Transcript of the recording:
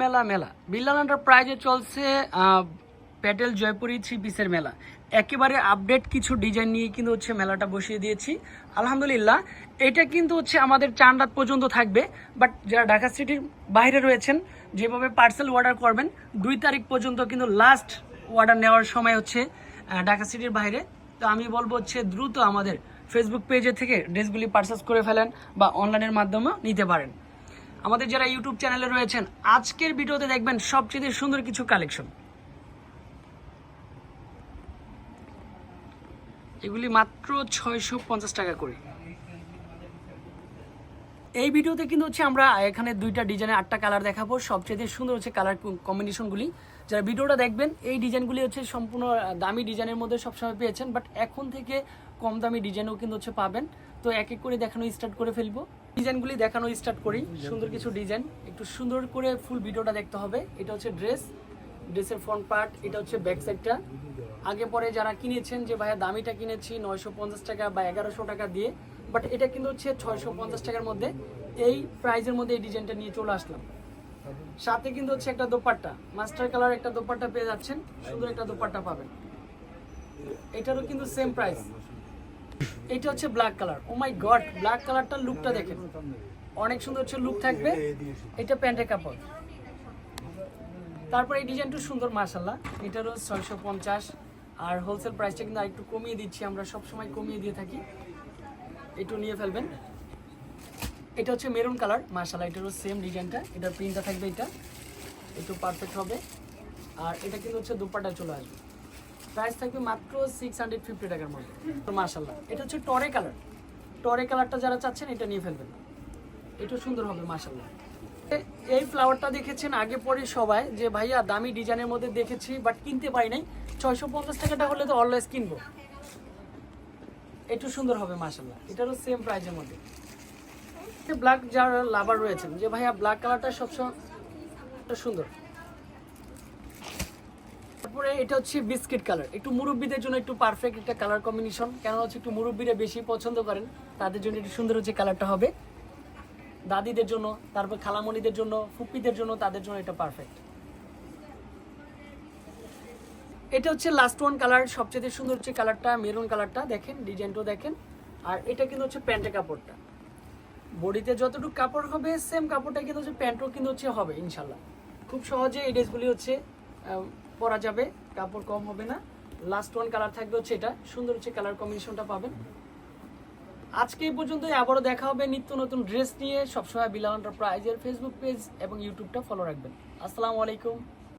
মেলা মেলা বিল্লাল এন্টারপ্রাইজে চলছে প্যাটেল জয়পুরি থ্রি পিসের মেলা। একেবারে আপডেট কিছু ডিজাইন নিয়ে কিন্তু হচ্ছে মেলাটা বসিয়ে দিয়েছি। আলহামদুলিল্লাহ, এটা কিন্তু হচ্ছে আমাদের চান রাত পর্যন্ত থাকবে। বাট যারা ঢাকা সিটির বাইরে রয়েছেন, যেভাবে পার্সেল অর্ডার করবেন, দুই তারিখ পর্যন্ত কিন্তু লাস্ট অর্ডার নেওয়ার সময় হচ্ছে ঢাকা সিটির বাইরে। তো আমি বলব হচ্ছে দ্রুত আমাদের ফেসবুক পেজে থেকে ড্রেসগুলি পারচেস করে ফেলেন বা অনলাইনের মাধ্যমে নিতে পারেন। আমাদের যারা ইউটিউব চ্যানেলে রয়েছেন, আজকের ভিডিওতে দেখবেন সবচেয়ে সুন্দর কিছু কালেকশন এগুলি মাত্র ছয়শো পঞ্চাশ টাকা করে। এই ভিডিওতে কিন্তু হচ্ছে আমরা এখানে দুইটা ডিজাইনের আটটা কালার দেখাবো। সবচেয়ে সুন্দর হচ্ছে কালার কম্বিনেশনগুলি যারা ভিডিওটা দেখবেন, এই ডিজাইনগুলি হচ্ছে সম্পূর্ণ দামি ডিজাইনের মধ্যে সবসময় পেয়েছেন বাট এখন থেকে কম দামি ডিজাইনও কিন্তু হচ্ছে পাবেন। তো এক এক করে দেখানো স্টার্ট করে ফেলব। ডিজাইনগুলি দেখানো স্টার্ট করি। সুন্দর কিছু ডিজাইন। একটু সুন্দর করে ফুল ভিডিওটা দেখতে হবে। এটা হচ্ছে ড্রেস ড্রেসের ফ্রন্ট পার্ট এটা হচ্ছে ব্যাক সাইডটা আগে পরে যারা কিনেছেন যে ভাইয়া দামিটা কিনেছি নয়শো পঞ্চাশ টাকা বা এগারোশো টাকা দিয়ে। বাট এটা কিন্তু হচ্ছে ছয়শো পঞ্চাশ টাকার মধ্যে এই প্রাইজের মধ্যে এই ডিজাইনটা নিয়ে চলে আসলাম। সাথে কিন্তু হচ্ছে একটা দোপাট্টা। মাস্টার কালার একটা দোপাট্টা পেয়ে যাচ্ছেন। সুন্দর একটা দোপাট্টা পাবেন। এটারও কিন্তু সেম প্রাইস এটা হচ্ছে black colour oh my god black কালারটার লুকটা দেখেন। অনেক সুন্দর হচ্ছে লুক থাকবে। এটা প্যান্টের কাপড়। তারপর এই ডিজাইনটা সুন্দর মাশাল্লাহ এটারও ছয়শো পঞ্চাশ। আর হোলসেল প্রাইসটা কিন্তু আরেকটু কমিয়ে দিচ্ছি। আমরা সব সময় কমিয়ে দিয়ে থাকি। একটু নিয়ে ফেলবেন। এটা হচ্ছে মেরুন কালার মাশাল্লাহ এটারও সেম ডিজাইনটা এটার প্রিন্টটা থাকবে এটা। একটু পারফেক্ট হবে। আর এটা কিন্তু হচ্ছে দুপাটা চলে আসবে। প্রাইস থাকবে মাত্র সিক্স হান্ড্রেড ফিফটি টাকার মধ্যে। তো মাশাল্লাহ এটা হচ্ছে টরে কালার। টরে কালারটা যারা চাচ্ছেন, এটা নিয়ে ফেলবেন। এটা সুন্দর হবে মাশাল্লাহ এ- এই ফ্লাওয়ারটা দেখেছেন আগে পরে সবাই, যে ভাইয়া দামি ডিজাইনের মধ্যে দেখেছি বাট কিনতে পারি নাই। ছয়শো পঞ্চাশ টাকাটা হলে তো অলওয়েজ কিনবো। একটু সুন্দর হবে মাশাল্লাহ এটারও সেম প্রাইসের মধ্যে। ব্ল্যাক যারা লাভার রয়েছেন, যে ভাইয়া ব্ল্যাক কালারটা সবসময় সুন্দর। তারপরে এটা হচ্ছে বিস্কিট কালার। একটু মুরব্বীদের জন্য একটু পারফেক্ট একটা কালার কম্বিনেশন কেন হচ্ছে একটু মুরব্বীরা বেশি পছন্দ করেন, তাদের জন্য একটু সুন্দর হচ্ছে কালারটা হবে। দাদিদের জন্য, তারপর খালামণিদের জন্য, ফুপ্পিদের জন্য তাদের জন্য এটা পারফেক্ট এটা হচ্ছে লাস্ট ওয়ান কালার সবচেয়ে সুন্দর হচ্ছে কালারটা মেরুন কালারটা দেখেন, ডিজাইনটাও দেখেন। আর এটা কিন্তু হচ্ছে প্যান্টের কাপড়টা। বডিতে যতটুকু কাপড় হবে সেম কাপড়টা কিন্তু হচ্ছে প্যান্টও কিন্তু হচ্ছে হবে ইনশাল্লাহ খুব সহজে এই ড্রেসগুলি হচ্ছে পরা যাবে, কাপড় কম হবে না। লাস্ট ওয়ান কালার থাকবে হচ্ছে এটা। সুন্দর হচ্ছে কালার কম্বিনেশনটা পাবেন। আজকে এই পর্যন্তই। আবারও দেখা হবে নিত্য নতুন ড্রেস নিয়ে। সবসময় বিলাল প্রাইজের ফেসবুক পেজ এবং ইউটিউবটা ফলো রাখবেন। আসসালামু আলাইকুম।